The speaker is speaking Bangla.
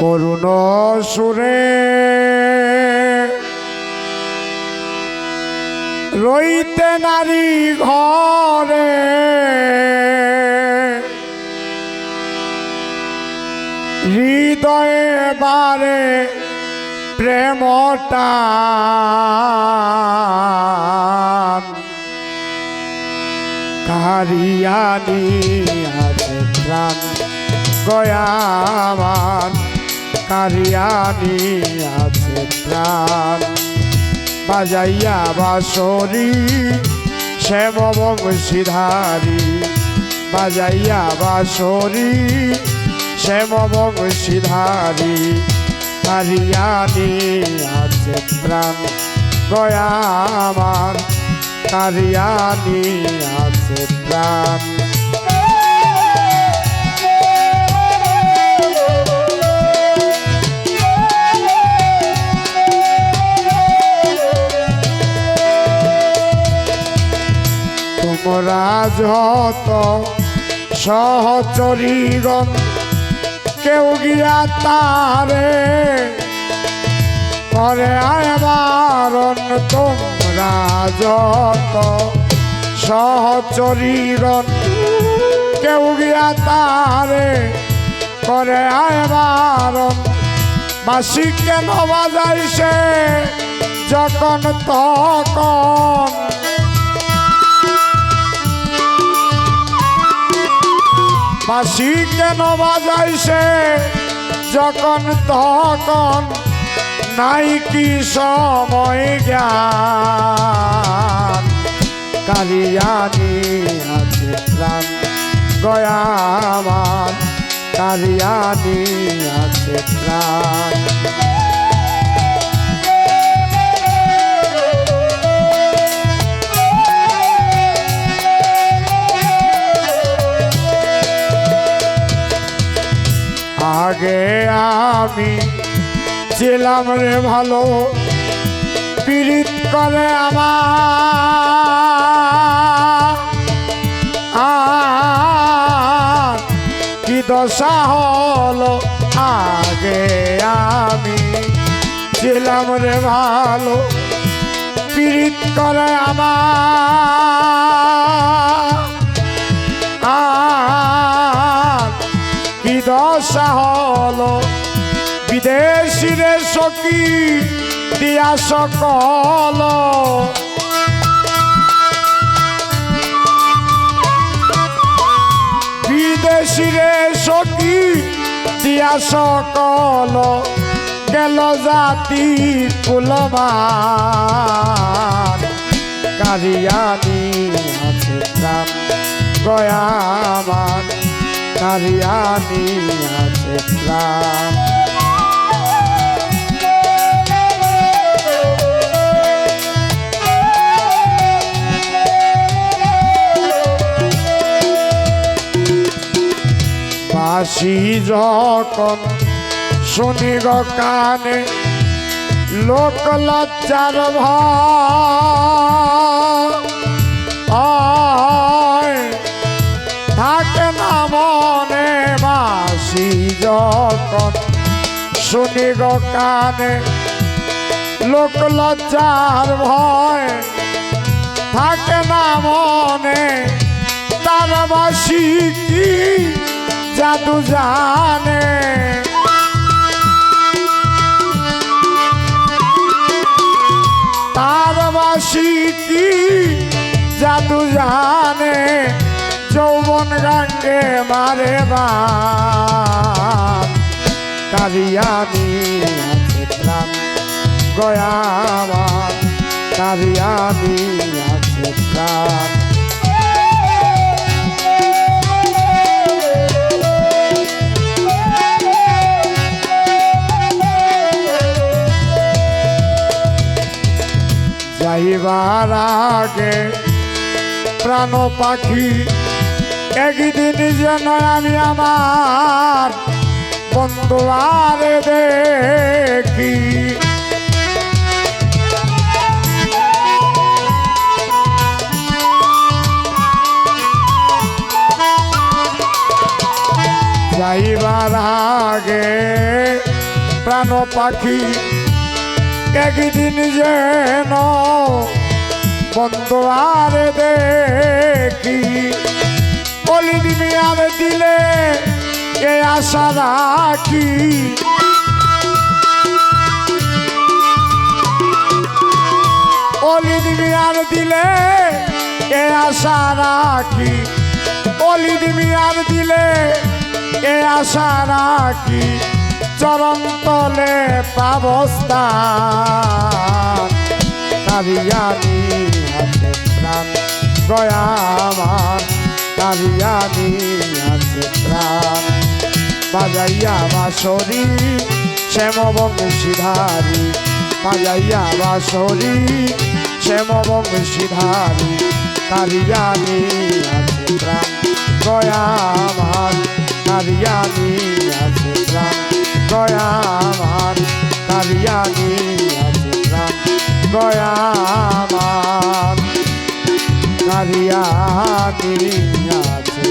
করুণ সুরে। রইতে নারী ঘরে। হৃদয়ে বারে প্রেমটা। কারিয়ানি আছে প্রাণ কারিয়ানি আছে প্রাণ। বাজাইয়া বাসরি শ্যাম বংশীধারী বাজাইয়া বাসরি শ্যাম বংশীধারী কারিয়ানি আছে প্রাণ। গয়ামান কারিয়ানি আছে প্রাণ। যত সহচরীগণ, কেউ গিয়া তারে করে আয়বারণ তোমরা যত সহচরীগণ, কেউ গিয়া তারে করে আয়বারণ বাসি কেন বাজাইছে যখন তখন বাসি কেন বাজাইছে যখন তখন নাই কি সময় জ্ঞান। কালিয়ানি আছে প্রাণ গয়ামান, কালিয়ানি আছে প্রাণ। আগে আমি ছিলাম রে ভালো। পীড়িত করে আমার কি দশা হলো? আগে আমি ছিলাম রে ভালো। পীড়িত করে আমার দশা হলো। বিদেশিরে সখী দিয়া সকল। বিদেশিরে সখী দিয়া সকল। গেল জাতি কুলমান কারিয়ানি আছে প্রাণ গয়ামান কারিয়ানি আছে প্রাণ। বাসি যখন শুনি কানে লোক লজ্জার ভয় বাসি যখন শুনি গো কানে, লোক লজ্জার ভয়। থাকে না মনে, তার বাসি কি জাদু জানে? তার বাসি কি জাদু জানে? যৌবন গাঙ্গে মারে গয়ামান কারিয়ানি আছে প্রাণ যাইবার আগে প্রাণ পাখি একদিন যেন আমি আমার বন্ধু আর দেখি। যাইবার আগে প্রাণ পাখি একদিন যেন বন্ধু আর দেখি। আশা রাখি। অলি দিবি আর দিলে এ আশা রাখি। অলি দিবি আর দিলে এ আশা রাখি। চরম তলে পাবস্থান কারিয়ানি আছে প্রাণ আমার কারিয়ানি আছে প্রাণ। বাজাইয়া বাসরি শ্যাম বংশীধারী বাজাইয়া বাসরি শ্যাম বংশীধারী কারিয়ানি আছে প্রাণ গয়া কারিয়ানি আছে প্রাণ গয়া আছে প্রাণ আছে